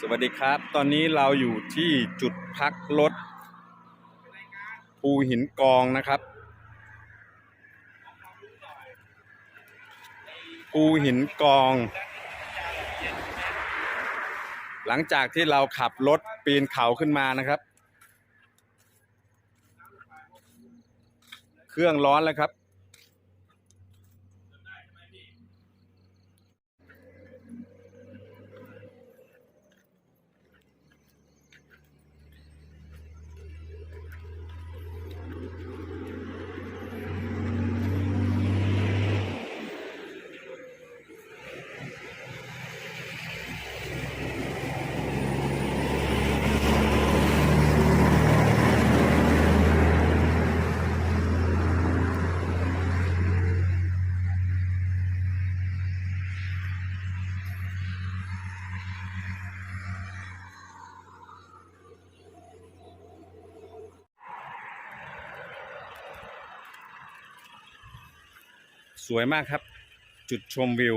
สวัสดีครับ ตอนนี้เราอยู่ที่จุดพักรถภูหินกองนะครับ ภูหินกอง หลังจากที่เราขับรถปีนเขาขึ้นมานะครับ เครื่องร้อนแล้วครับ สวยมากครับ จุดชมวิว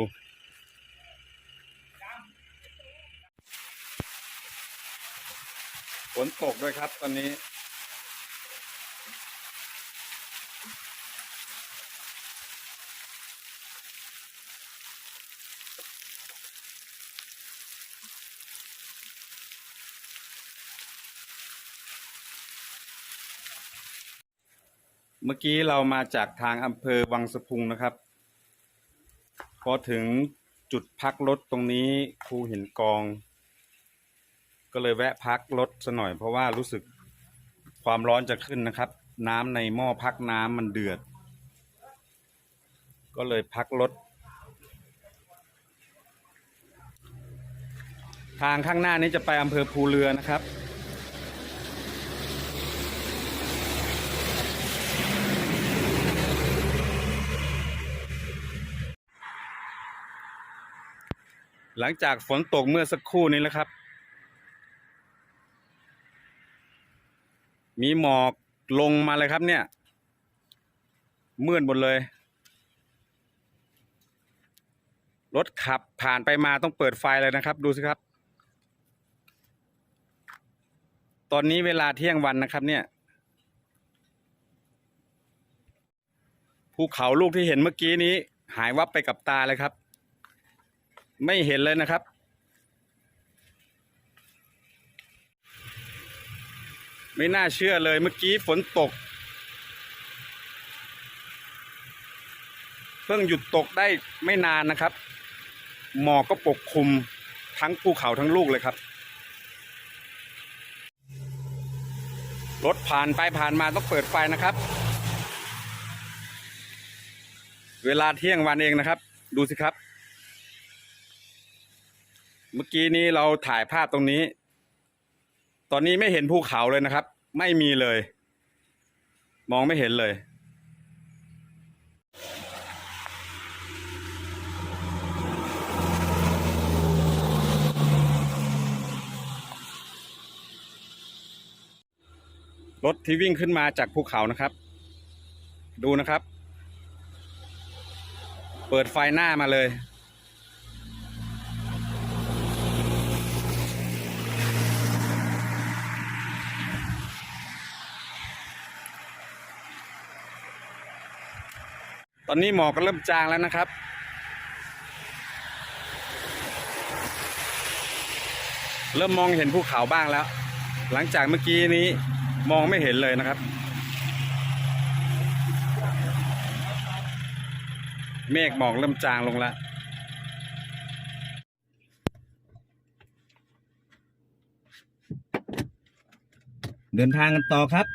ฝนตกด้วยครับตอนนี้ เมื่อกี้เรามาจากทางอำเภอวังสะพุงนะครับ พอถึงจุดพักรถตรงนี้ภูหินกอง ก็เลยแวะพักรถซะหน่อย เพราะว่ารู้สึกความร้อนจะขึ้นนะครับ น้ำในหม้อพักน้ำมันเดือด ก็เลยพักรถทางข้างหน้านี้จะไปอำเภอภูเรือนะครับ หลังจากฝนตกเมื่อสักครู่นี้แล้วครับ มีหมอกลงมาเลยครับเนี่ยมืดหมดเลย รถขับผ่านไปมาต้องเปิดไฟเลยนะครับ ดูสิครับ ตอนนี้เวลาเที่ยงวันนะครับ เนี่ยภูเขาลูกที่เห็นเมื่อกี้นี้ หายวับไปกับตาเลยครับ ไม่เห็นเลยนะครับ ไม่น่าเชื่อเลยเมื่อกี้ฝนตก เพิ่งหยุดตกได้ไม่นานนะครับ หมอกก็ปกคลุมทั้งภูเขาทั้งลูกเลยครับ รถผ่านไปผ่านมาต้องเปิดไฟนะครับ เวลาเที่ยงวันเองนะครับ ดูสิครับ เมื่อกี้นี้เราถ่ายภาพตรงนี้ ตอนนี้ไม่เห็นภูเขาเลยนะครับ ไม่มีเลย มองไม่เห็นเลย รถที่วิ่งขึ้นมาจากภูเขานะครับ ดูนะครับ เปิดไฟหน้ามาเลย ตอนนี้หมอกก็เริ่มจางแล้วนะครับ เริ่มมองเห็นภูเขาบ้างแล้ว หลังจากเมื่อกี้นี้มองไม่เห็นเลยนะครับ เมฆหมอกเริ่มจางลงแล้วเดินทางกันต่อครับ